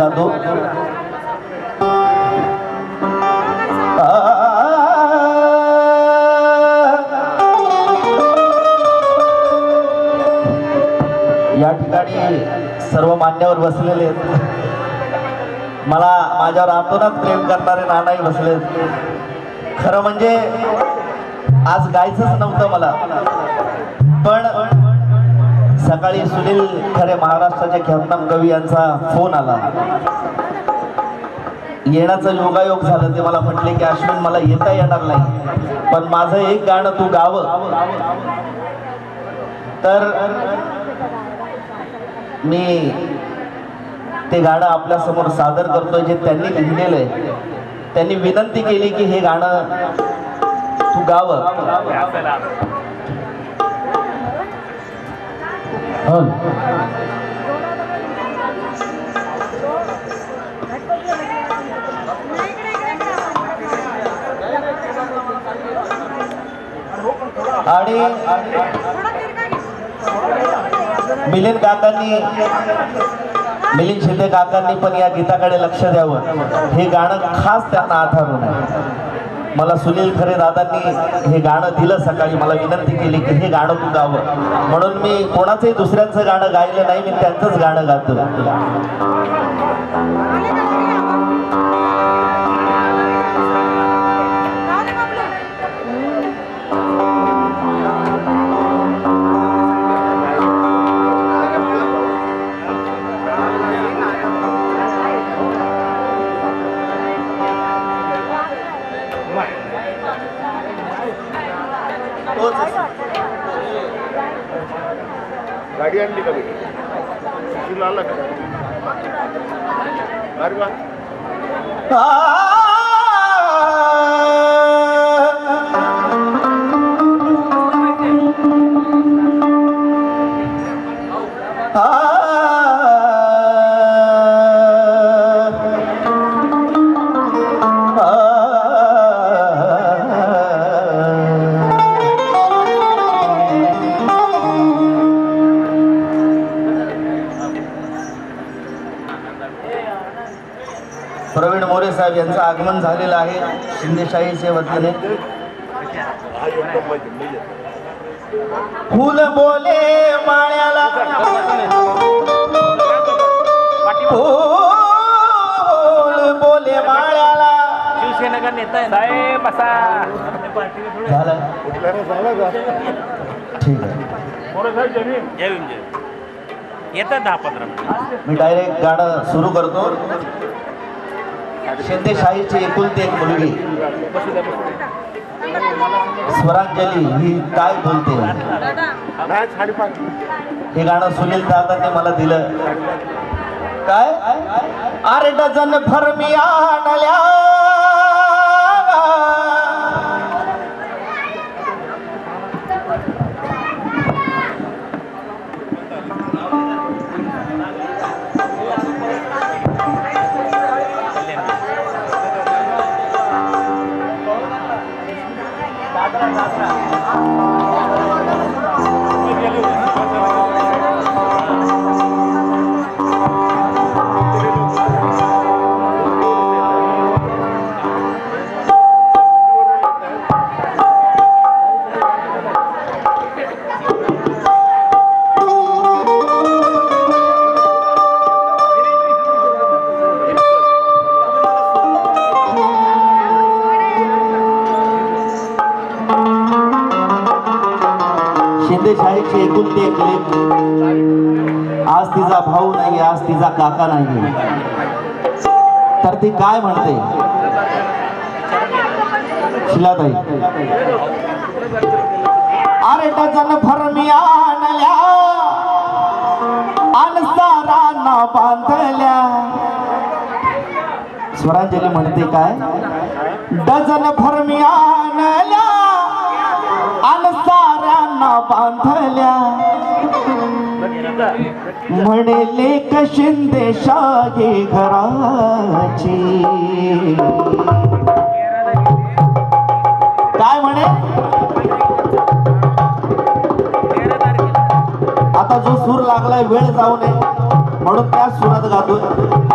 जातो. या ठिकाणी सर्व मान्यवर बसलेले आहेत. मला माझ्यावर आतोनात प्रेम करणारे नानाही बसले खरं म्हणजे आज गायचंच नव्हतं मला. पण सकाळी सुनील खरे महाराष्ट्राचे ख्यातनाम कवी यांचा फोन आला. येण्याचं योगायोग झालं ते मला म्हटले की अश्विन मला येता येणार नाही. पण माझं एक गाणं तू गावं. तर मी ते गाणं आपल्यासमोर सादर करतोय जे त्यांनी लिहिलेलं आहे. त्यांनी विनंती केली की हे गाणं तू गावं. हो. आणि मिलिंद काकांनी मिलिंद शिंदे काकांनी पण या गीताकडे लक्ष द्यावं हे गाणं खास त्यांना आधारून आहे मला सुनील खरे दादांनी हे गाणं दिलं सकाळी. मला विनंती केली की हे गाणं तू गावं. म्हणून मी कोणाचंही दुसऱ्यांचं गाणं गायलं नाही मी त्यांचंच गाणं गातो. गाडी आणली का बेटी? तुला आला का? अरे वा. साहेब यांचं आगमन झालेलं आहे. शिंदेशाहीचे वतीने फुल बोले माळ्याला. फुल बोले माळ्याला. शिवसेना नेता आहे साहेब बसा झालं. ठीक आहे. दहा पंधरा मिनिट. मी डायरेक्ट गाणं सुरू करतो. शिंदेशाहीची एकुलती एक मुलगी. स्वरांजली ही काय बोलते? हे गाणं सुनील दादाने मला दिलं. काय? अरे डझन भर मी आणल्या. शिंदेशाहीची एकुलते एक लेख आज तिचा भाऊ नाही आज तिचा काका नाही तर ती काय म्हणते? शिलाताई. अरे डझन भर आणल्या अनसारांना बांधल्या. स्वरांजली म्हणते काय? डझन भर आणल्या. अनसारांना बांधल्या. म्हणे लेख शिंदे शाही घराची? काय म्हणे? आता जो सूर लागलाय वेळ जाऊ नये. म्हणून त्या सुरात गातोय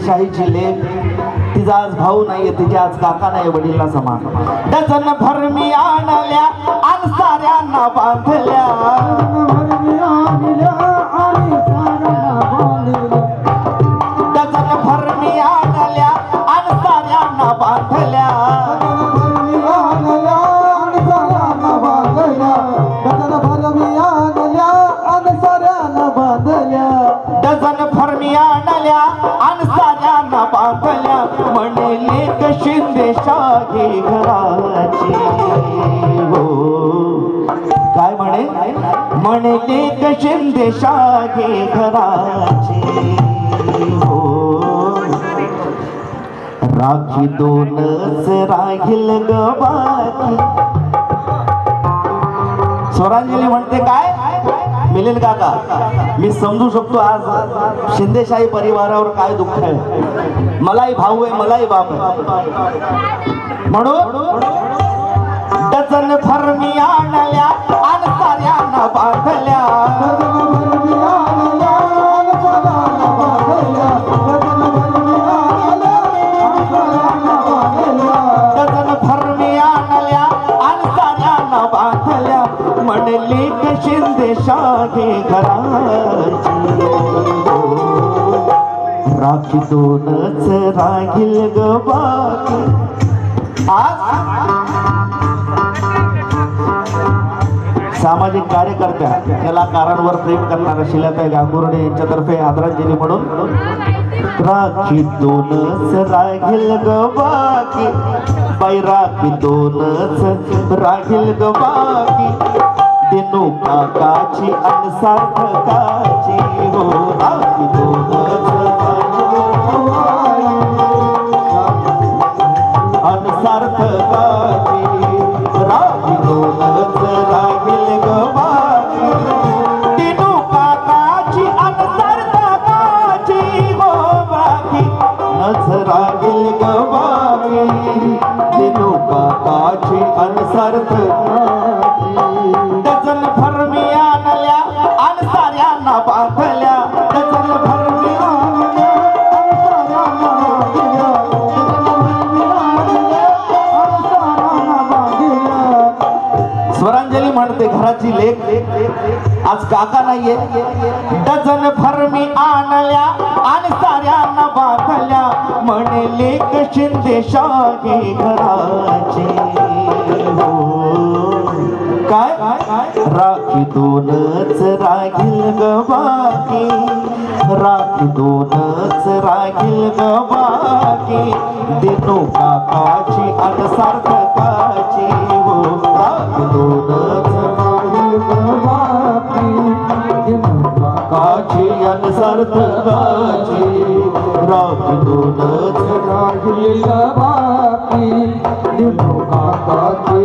शाहीची लेख तिचा आज भाऊ नाहीये तिचे आज काका नाही वडीलला समान. डझन भर मी आणल्या आणि साऱ्यांना बांधल्या. घराची. हो. काय म्हणे? म्हणे क शिंदे शाही घराची. हो. राखी दोनच राहील ग बाकी. स्वरांजली म्हणते काय? मिलिंद काका मी समजू शकतो आज शिंदेशाही परिवारावर काय दुःख आहे. मलाही भाऊ आहे मलाही बाप आहे. म्हणून डझन फरमी आणल्या आणि साऱ्यांना बांधल्या. कार्यकर्त्या. कलाकारांवर प्रेम करणाऱ्या शिलाताई गांगुर्डे यांच्यातर्फे आदरांजली म्हणून राखी दोन राहील ग बाकी. बाई राखी दोनच राहील ग बाकी. दिनू काकाची आणि सार्थकाची. हो. नच राहील ग बाकी दिनू काकाची आणि सार्थकाची डझन भरमी आणल्या आणि बांधल्या. डझन भरमी आणल्या आणि लेख. आज काका नाहीये. डझन भरमी आणल्या आणि साऱ्यांना बांधल्या. म्हणे शिंदे शाही घराची काय? राखी दोनच राखील ग बाकी. राखी दोनच राखील ग बाकी. दिनो काकाची अन सार्थकाची आणि सार्थकाची राखी दोनच बाकी दिनो काकाची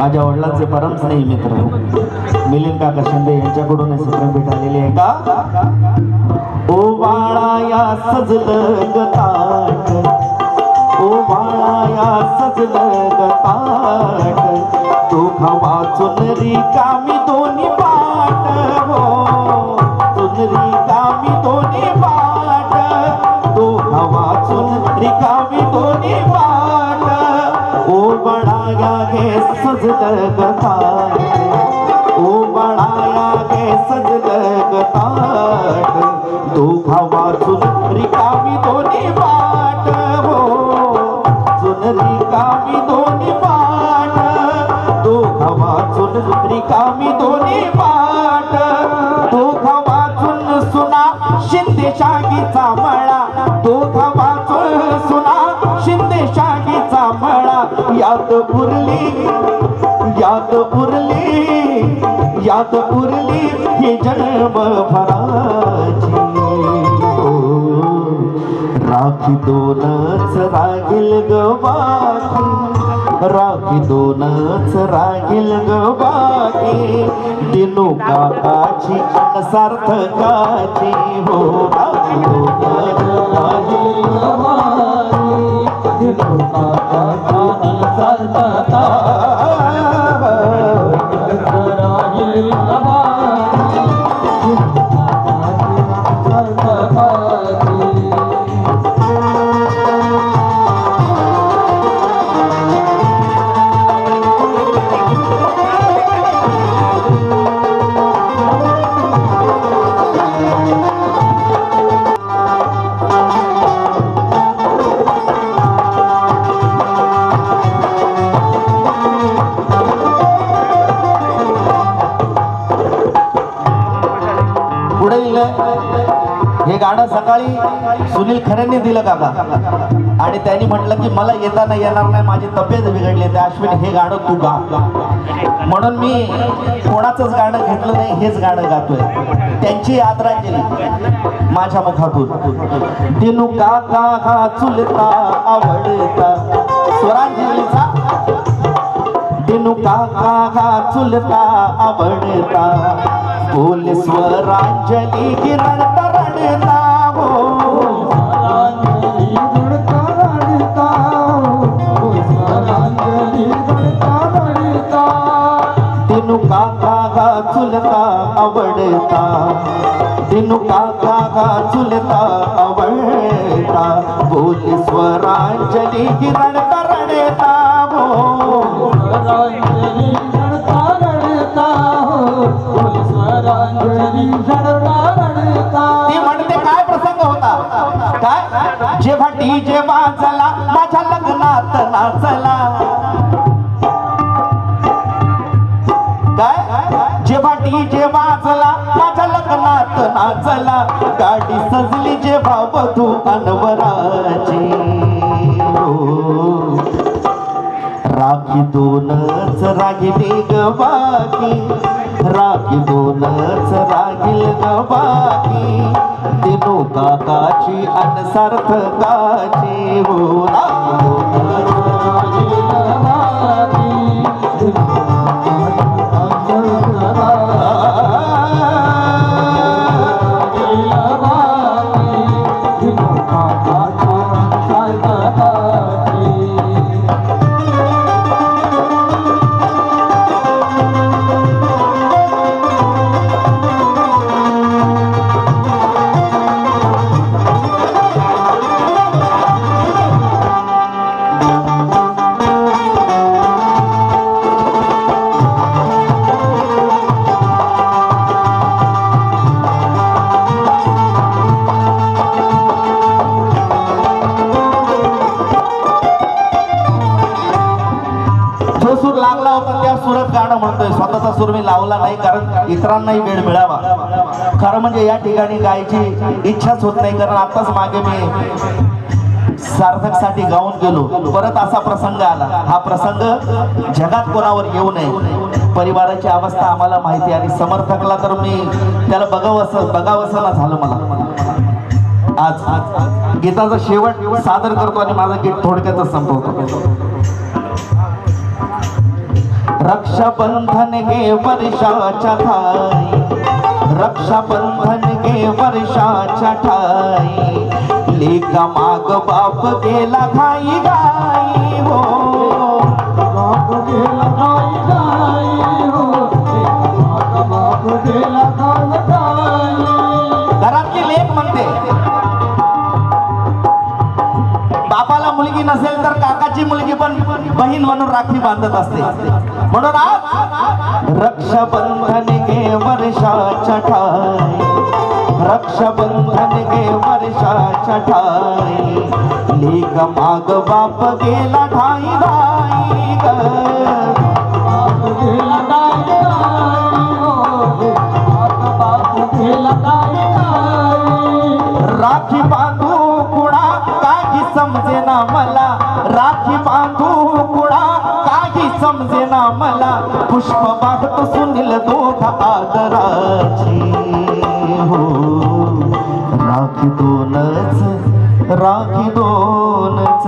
माझ्या वडिलांचे परम स्नेही मित्र. मिलिंद काका शिंदे यांच्याकडून हे आलेले आहे. का? ओ बाळा या सजलं ग ओ बाळा या सजलं तो वाचून रिकामी दोन्ही पाट हो. चुनरी कामी दोन्ही पाट तो वाचून रिकामी दोन्ही पाट ओ बढ़ाया गे सजलं कथाट ओ बढ़ाया गे सजलं कथाट ताट भावा सुन रिकामी दोन्ही बाट हो. सुन रिकामी दोन्ही पाट भावा सुन रिकामी दोन्ही पाट भावा सुन सुना शिंदे शागीचा मळा दोघा वाचून सुना शिंदे शागीचा मळा. यात उरली यात उरली यात उरली ही जन्म भराची हो. राखी दोनच रागील ग बाकी राखी दोनच रागील ग बाकी दिनू काकाची सार्थकाची हो हे सकाळी सुनील खरेंनी दिलं काका. आणि त्यांनी म्हटलं की मला येताना येणार नाही माझी तब्येत बिघडली त्या अश्विन हे गाणं तू गा. म्हणून मी कोणाचंच गाणं घेतलं नाही हेच गाणं गातोय. त्यांची आदरांजली माझ्या मुखातून. दिनू काका हा चुलता आवडता. स्वरांजलीचा. दिनू काका हा चुलता आवडता. बोल स्वरांजली किरण तरणता आवडता दिनू काका हा चुलता आवडता बोल स्वरांजली किरण तरणता हो. ती म्हणते काय प्रसंग होता? काय? जेव्हा डीजे वाजला माझ्या लग्नात नाचला. काय? जेव्हा डीजे वाजला माझ्या चला चला. गाडी सजली जेव्हा वधू अनवराची राखी दोनच रागिली ग बाकी. राखी दोनच रागील ग बाकी. दिनो काकाची अन सार्थकाची. हो राखी दोनच हो इतरांनाही वेळ मिळावा. खरं म्हणजे या ठिकाणी गायची इच्छाच होत नाही कारण आताच मागे मी सार्थकसाठी गाऊन गेलो. परत असा प्रसंग आला. हा प्रसंग जगात कोणावर येऊ नये. परिवाराची अवस्था आम्हाला माहिती आहे. आणि समर्थकला तर मी त्याला बघावस बघावंसं ना झालं मला. आज आज गीताचा शेवट सादर करतो आणि माझं गीत थोडक्यातच संपवतो. रक्षाबंधन गे वर्षाच्या ठाई. रक्षाबंधन गे वर्षाच्या ठाई. लेका माग बाप गेला घाई गाई हो. बाप गेला घाई गाई हो. बाप गेला घरातली लेख म्हणते. बापाला मुलगी नसेल तर काकाची मुलगी पण बहीण म्हणून राखी बांधत असते. म्हणून रक्षाबंधन गे वर्षा ठाई. रक्षाबंधन गे वर्षा ठाई. लेख माग बाप गेला ठाई धाई राखी बांधू कुणा काही समजेना मला. राखी बांधू समजे ना मला. पुष्प वाहत सुनील दोघ आदराची. हो. राखी दोनच राखी दोनच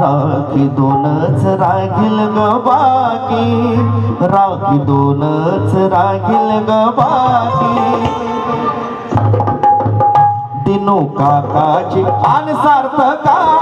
राखी दोनच राखील ग बाकी. राखी दोनच राखील ग बाकी. दिनू काकाची आणि सार्थकाची